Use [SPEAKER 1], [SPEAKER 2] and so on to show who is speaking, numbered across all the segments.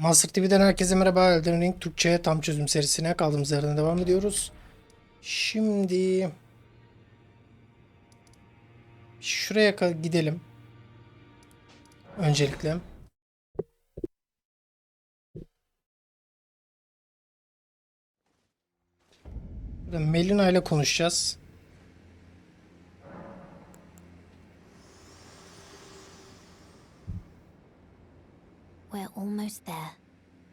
[SPEAKER 1] Master TV'den herkese merhaba. Elden Ring Türkçe tam çözüm serisine kaldığımız yerden devam ediyoruz. Şimdi şuraya gidelim. Öncelikle. Melina ile konuşacağız.
[SPEAKER 2] We're almost there.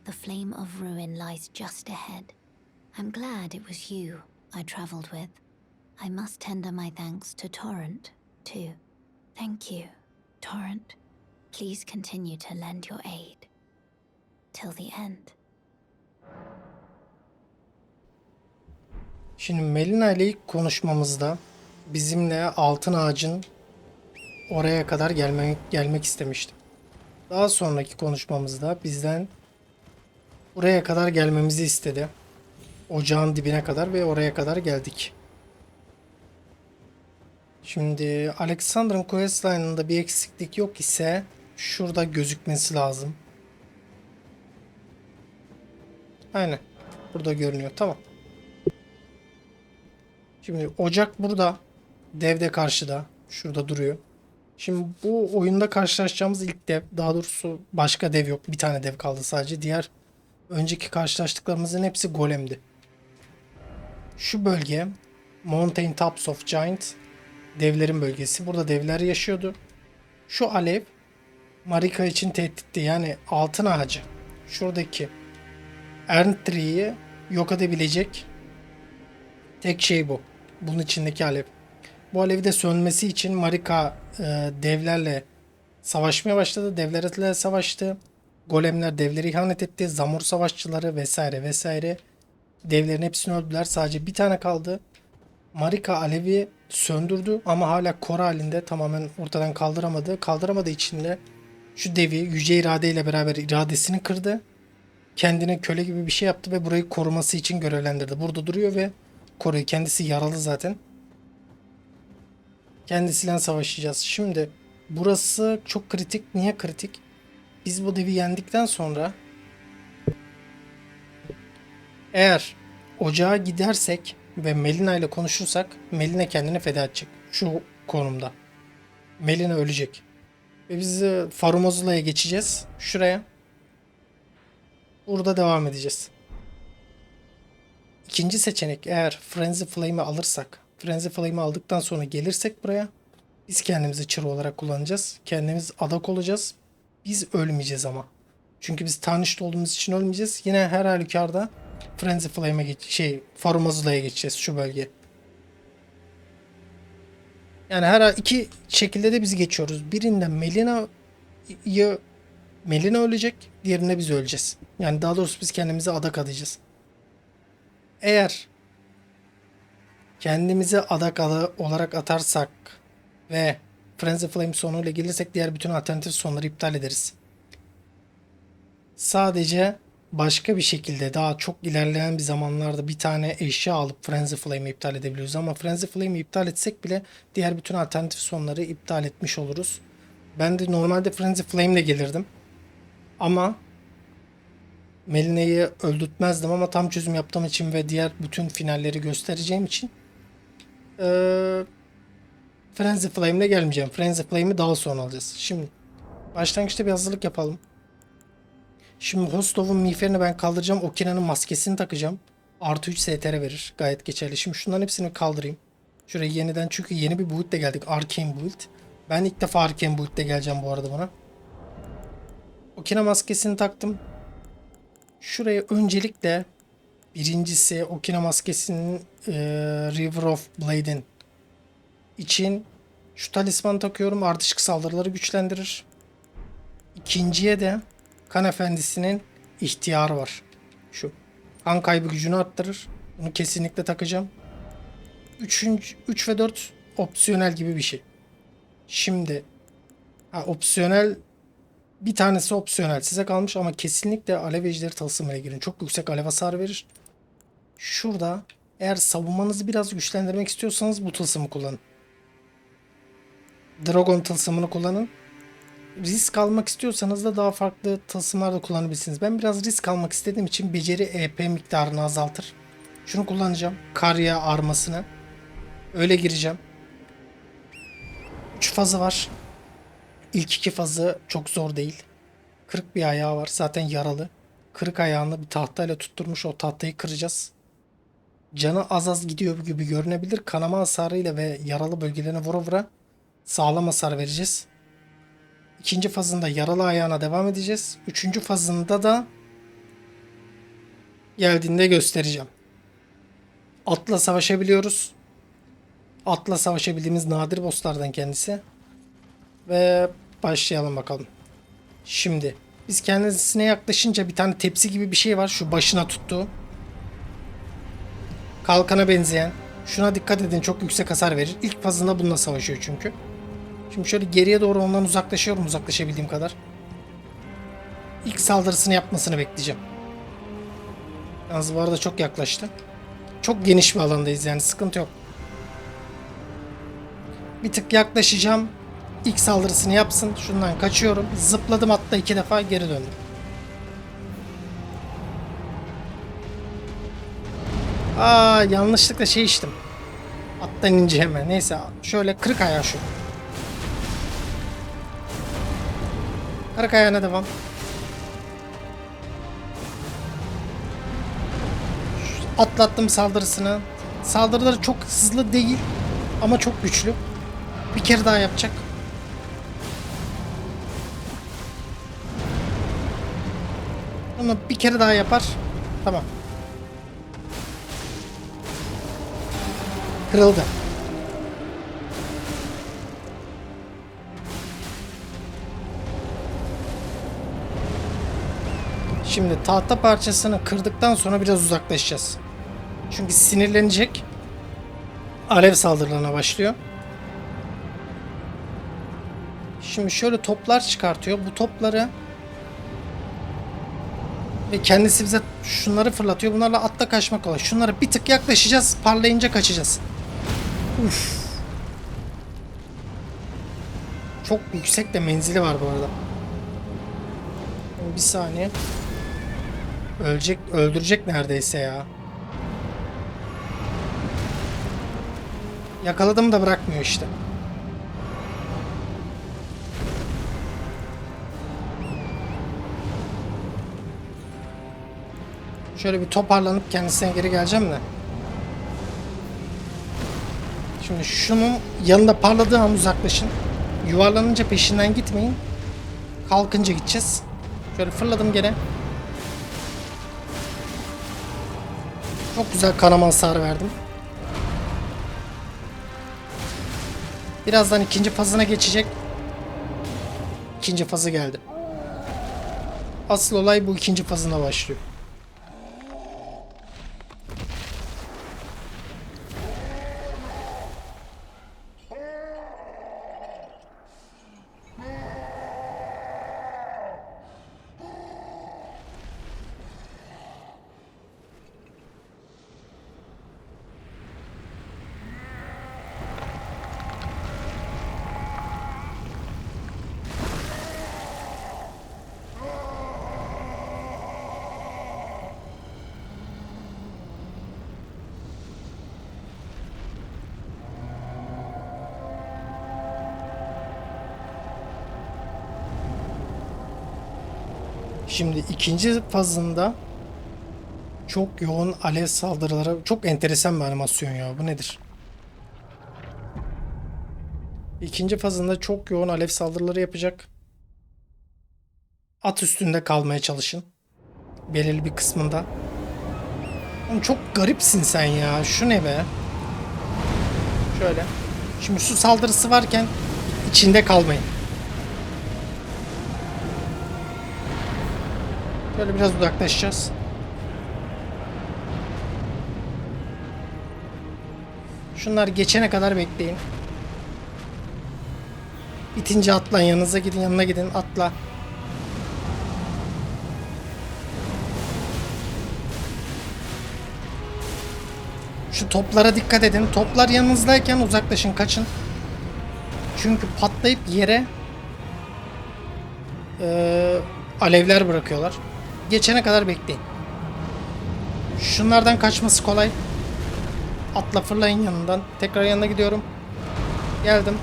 [SPEAKER 2] The flame of ruin lies just ahead. I'm glad it was you I traveled with. I must tender my thanks to Torrent, too. Thank you, Torrent. Please continue to lend your aid. Till the end.
[SPEAKER 1] Şimdi Melina ile ilk konuşmamızda bizimle altın ağacın oraya kadar gelmek, gelmek istemişti. Daha sonraki konuşmamızda bizden buraya kadar gelmemizi istedi. Ocağın dibine kadar ve oraya kadar geldik. Şimdi Alexander'ın questline'ında bir eksiklik yok ise şurada gözükmesi lazım. Aynen. Burada görünüyor. Tamam. Şimdi ocak burada. Dev de karşıda. Şurada duruyor. Şimdi bu oyunda karşılaşacağımız ilk dev. Daha doğrusu başka dev yok. Bir tane dev kaldı sadece. Diğer önceki karşılaştıklarımızın hepsi golemdi. Şu bölge Mountain Tops of Giant devlerin bölgesi. Burada devler yaşıyordu. Şu alev Marika için tehditti. Yani altın ağacı. Şuradaki Erntri'yi yok edebilecek tek şey bu. Bunun içindeki alev. Bu alevi de sönmesi için Marika e, devlerle savaşmaya başladı. Devlerle savaştı. Golemler devleri ihanet etti. Zamur savaşçıları vesaire vesaire. Devlerin hepsini öldüler. Sadece bir tane kaldı. Marika alevi söndürdü ama hala kor halinde tamamen ortadan kaldıramadı. Kaldıramadığı için de şu devi yüce iradeyle beraber iradesini kırdı. Kendine köle gibi bir şey yaptı ve burayı koruması için görevlendirdi. Burada duruyor ve koruyor. Kendisi yaralı zaten. Kendisiyle savaşacağız. Şimdi burası çok kritik. Niye kritik? Biz bu devi yendikten sonra eğer ocağa gidersek ve Melina ile konuşursak Melina kendini feda edecek. Şu konumda. Melina ölecek. Ve biz de Farumozula'ya geçeceğiz. Şuraya. Burada devam edeceğiz. İkinci seçenek eğer Frenzy Flame'i alırsak, Frenzy Flame'i aldıktan sonra gelirsek buraya biz kendimizi çır olarak kullanacağız. Kendimiz adak olacağız. Biz ölmeyeceğiz ama. Çünkü biz tarnished olduğumuz için ölmeyeceğiz. Yine her halükarda Frenzy Flame'e geç şey Farumazula'ya geçeceğiz şu bölge. Yani her iki şekilde de biz geçiyoruz. Birinde Melina'yı Melina ölecek, diğerinde biz öleceğiz. Yani daha doğrusu biz kendimize adak adayacağız. Eğer kendimizi adak adı olarak atarsak ve Frenzy Flame sonuyla gelirsek diğer bütün alternatif sonları iptal ederiz. Sadece başka bir şekilde daha çok ilerleyen bir zamanlarda bir tane eşya alıp Frenzy Flame'i iptal edebiliyoruz. Ama Frenzy Flame'i iptal etsek bile diğer bütün alternatif sonları iptal etmiş oluruz. Ben de normalde Frenzy Flame ile gelirdim. Ama Melina'yı öldürtmezdim ama tam çözüm yaptığım için ve diğer bütün finalleri göstereceğim için eee Frenzy Flame'le gelmeyeceğim. Frenzy Flame'i daha sonra alacağız. Şimdi başlangıçta bir hazırlık yapalım. Şimdi Hostov'un miğferini ben kaldıracağım. Okina'nın maskesini takacağım. Artı 3 STR verir. Gayet geçerli. Şimdi şunların hepsini kaldırayım. Şuraya yeniden çünkü yeni bir build de geldik. Arcane build. Ben ilk defa Arcane build de geleceğim bu arada buna. Okina maskesini taktım. Şuraya öncelikle birincisi Okina maskesinin e, River of Blade'in için şu talisman takıyorum. Ardışık saldırıları güçlendirir. İkinciye de Kan Efendisi'nin ihtiyarı var. Şu. Kan kaybı gücünü arttırır. Bunu kesinlikle takacağım. Üçüncü, 3 ve 4 opsiyonel gibi bir şey. Şimdi ha, opsiyonel bir tanesi opsiyonel size kalmış ama kesinlikle alev ejderi tılsımına girin. Çok yüksek alev hasar verir. Şurada eğer savunmanızı biraz güçlendirmek istiyorsanız bu tılsımı kullanın. Dragon tılsımını kullanın. risk almak istiyorsanız da daha farklı tılsımlar da kullanabilirsiniz. Ben biraz risk almak istediğim için beceri EP miktarını azaltır. Şunu kullanacağım. Karya armasını. Öyle gireceğim. 3 fazı var. İlk iki fazı çok zor değil. Kırık bir ayağı var. Zaten yaralı. Kırık ayağını bir tahtayla tutturmuş. O tahtayı kıracağız. Canı az az gidiyor gibi görünebilir. Kanama hasarıyla ve yaralı bölgelerine vura vura sağlam hasar vereceğiz. İkinci fazında yaralı ayağına devam edeceğiz. Üçüncü fazında da geldiğinde göstereceğim. Atla savaşabiliyoruz. Atla savaşabildiğimiz nadir bosslardan kendisi. Ve başlayalım bakalım. Şimdi biz kendisine yaklaşınca bir tane tepsi gibi bir şey var. Şu başına tuttuğu. Kalkana benzeyen. Şuna dikkat edin çok yüksek hasar verir. İlk fazında bununla savaşıyor çünkü. Şimdi şöyle geriye doğru ondan uzaklaşıyorum uzaklaşabildiğim kadar. İlk saldırısını yapmasını bekleyeceğim. Yalnız bu arada çok yaklaştı. Çok geniş bir alandayız yani sıkıntı yok. Bir tık yaklaşacağım. İlk saldırısını yapsın. Şundan kaçıyorum. Zıpladım hatta iki defa geri döndüm. Aa yanlışlıkla şey içtim. Attan ince hemen. Neyse şöyle kırık ayağı şu. Kırık ayağına devam. Atlattım saldırısını. Saldırıları çok hızlı değil ama çok güçlü. Bir kere daha yapacak. Bunu bir kere daha yapar. Tamam. Kırıldı. Şimdi tahta parçasını kırdıktan sonra biraz uzaklaşacağız. Çünkü sinirlenecek. Alev saldırılarına başlıyor. Şimdi şöyle toplar çıkartıyor. Bu topları ve kendisi bize şunları fırlatıyor. Bunlarla atla kaçmak kolay. Şunlara bir tık yaklaşacağız. Parlayınca kaçacağız. Uf. Çok yüksek de menzili var bu arada. Bir saniye. Ölecek, öldürecek neredeyse ya. Yakaladım da bırakmıyor işte. Şöyle bir toparlanıp kendisine geri geleceğim de. Şimdi şunun yanında parladığı an uzaklaşın. Yuvarlanınca peşinden gitmeyin. Kalkınca gideceğiz. Şöyle fırladım gene. Çok güzel kanama hasarı verdim. Birazdan ikinci fazına geçecek. İkinci fazı geldi. Asıl olay bu ikinci fazına başlıyor. Şimdi ikinci fazında çok yoğun alev saldırıları çok enteresan bir animasyon ya bu nedir? İkinci fazında çok yoğun alev saldırıları yapacak. At üstünde kalmaya çalışın. Belirli bir kısmında. Oğlum çok garipsin sen ya. Şu ne be? Şöyle. Şimdi su saldırısı varken içinde kalmayın. Böyle biraz uzaklaşacağız. Şunlar geçene kadar bekleyin. Bitince atlan yanınıza gidin yanına gidin atla. Şu toplara dikkat edin. Toplar yanınızdayken uzaklaşın kaçın. Çünkü patlayıp yere Ee, alevler bırakıyorlar. Geçene kadar bekleyin. Şunlardan kaçması kolay. Atla fırlayın yanından. Tekrar yanına gidiyorum. Geldim.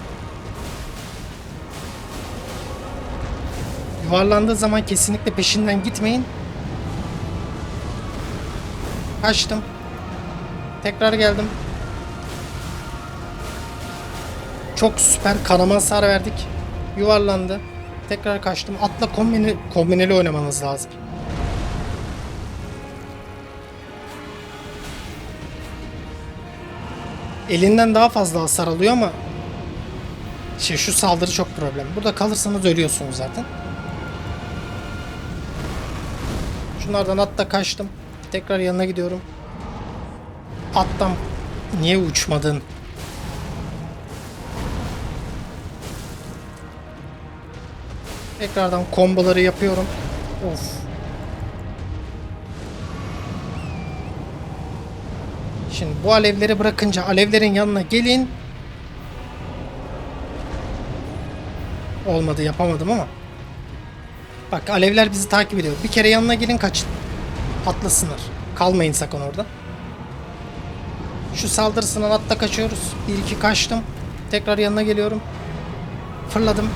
[SPEAKER 1] Yuvarlandığı zaman kesinlikle peşinden gitmeyin. Kaçtım. Tekrar geldim. Çok süper kanama hasar verdik. Yuvarlandı. Tekrar kaçtım. Atla kombine, kombineli oynamanız lazım. Elinden daha fazla hasar alıyor ama şey şu saldırı çok problem. Burada kalırsanız ölüyorsunuz zaten. Şunlardan atla kaçtım. Tekrar yanına gidiyorum. Attam. Niye uçmadın? Tekrardan komboları yapıyorum. Of. Şimdi bu alevleri bırakınca alevlerin yanına gelin. Olmadı yapamadım ama. Bak alevler bizi takip ediyor. Bir kere yanına gelin kaçın. Atlasınlar. Kalmayın sakın orada. Şu saldırısından atla kaçıyoruz. Bir iki kaçtım. Tekrar yanına geliyorum. Fırladım.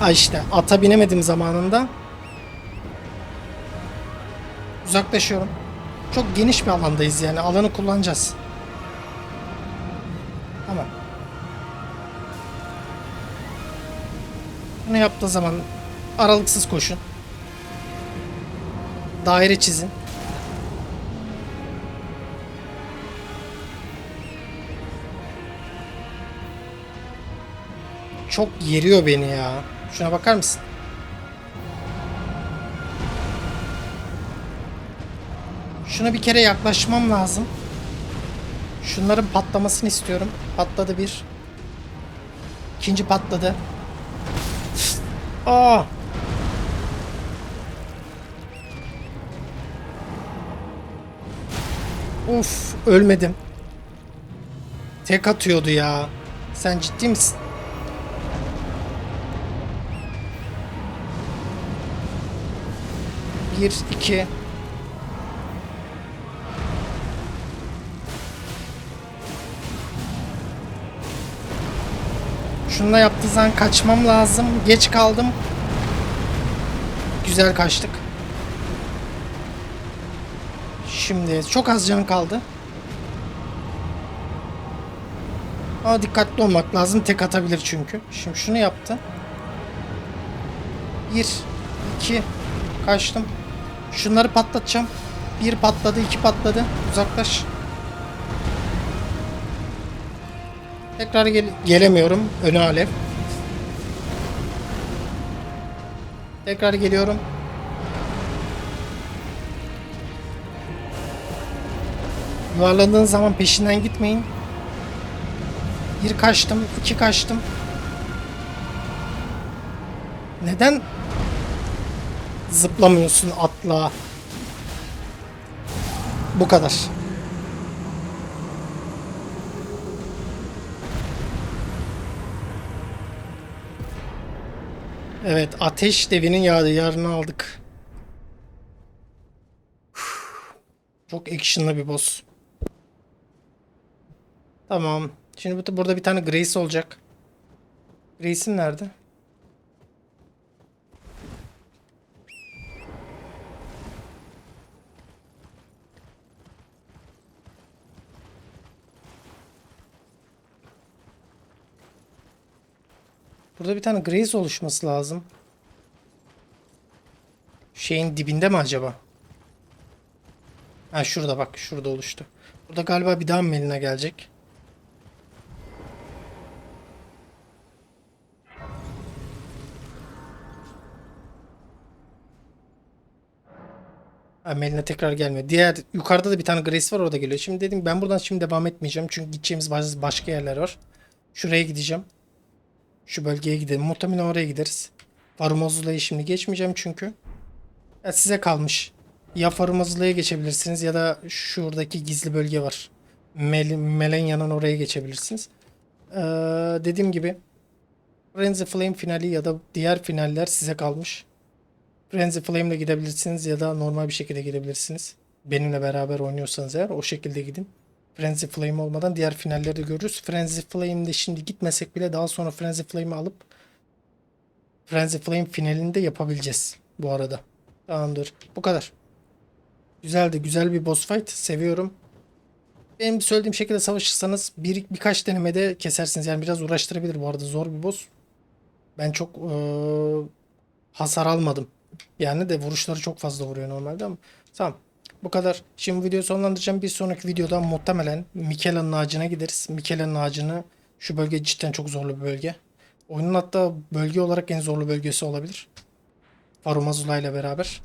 [SPEAKER 1] Ha işte ata binemedim zamanında. Uzaklaşıyorum. Çok geniş bir alandayız yani alanı kullanacağız. Tamam. Bunu yaptığı zaman aralıksız koşun. Daire çizin. Çok yeriyor beni ya. Şuna bakar mısın? Şuna bir kere yaklaşmam lazım. Şunların patlamasını istiyorum. Patladı bir. İkinci patladı. Aa! Uf, ölmedim. Tek atıyordu ya. Sen ciddi misin? Bir, iki. Şununla yaptığı zaman kaçmam lazım. Geç kaldım. Güzel kaçtık. Şimdi çok az canı kaldı. Ama dikkatli olmak lazım. Tek atabilir çünkü. Şimdi şunu yaptı. Bir, iki, kaçtım. Şunları patlatacağım. Bir patladı, iki patladı. Uzaklaş. Tekrar gel- gelemiyorum. Öne alev. Tekrar geliyorum. Yuvarlandığın zaman peşinden gitmeyin. Bir kaçtım, iki kaçtım. Neden zıplamıyorsun atla? Bu kadar. Evet, ateş devinin yadigarını aldık. Çok action'lı bir boss. Tamam. Şimdi bu- burada bir tane Grace olacak. Grace'in nerede? Burada bir tane Grace oluşması lazım. Şeyin dibinde mi acaba? Ha şurada bak şurada oluştu. Burada galiba bir daha Melina gelecek. Ha, Melina tekrar gelmiyor. Diğer yukarıda da bir tane Grace var orada geliyor. Şimdi dedim ben buradan şimdi devam etmeyeceğim. Çünkü gideceğimiz bazı başka yerler var. Şuraya gideceğim. Şu bölgeye gidelim. Muhtemelen oraya gideriz. Varumozlu'yu şimdi geçmeyeceğim çünkü. Ya size kalmış. Ya Farumazlı'ya geçebilirsiniz ya da şuradaki gizli bölge var. Mel Melenya'nın oraya geçebilirsiniz. Ee, dediğim gibi Frenzy Flame finali ya da diğer finaller size kalmış. Frenzy Flame'le gidebilirsiniz ya da normal bir şekilde gidebilirsiniz. Benimle beraber oynuyorsanız eğer o şekilde gidin. Frenzy Flame olmadan diğer finalleri de görürüz. Frenzy Flame'de şimdi gitmesek bile daha sonra Frenzy Flame'i alıp Frenzy Flame finalini de yapabileceğiz bu arada. Tamamdır. Bu kadar. Güzeldi. Güzel bir boss fight. Seviyorum. Benim söylediğim şekilde savaşırsanız bir, birkaç denemede kesersiniz. Yani biraz uğraştırabilir bu arada. Zor bir boss. Ben çok eee, hasar almadım. Yani de vuruşları çok fazla vuruyor normalde ama. Tamam. Bu kadar. Şimdi videoyu sonlandıracağım. Bir sonraki videoda muhtemelen Mikela'nın ağacına gideriz. Mikela'nın ağacını şu bölge cidden çok zorlu bir bölge. Oyunun hatta bölge olarak en zorlu bölgesi olabilir. Farumazula ile beraber.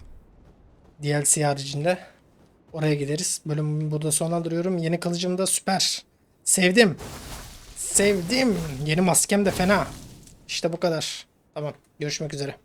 [SPEAKER 1] DLC haricinde. Oraya gideriz. Bölümü burada sonlandırıyorum. Yeni kılıcım da süper. Sevdim. Sevdim. Yeni maskem de fena. İşte bu kadar. Tamam. Görüşmek üzere.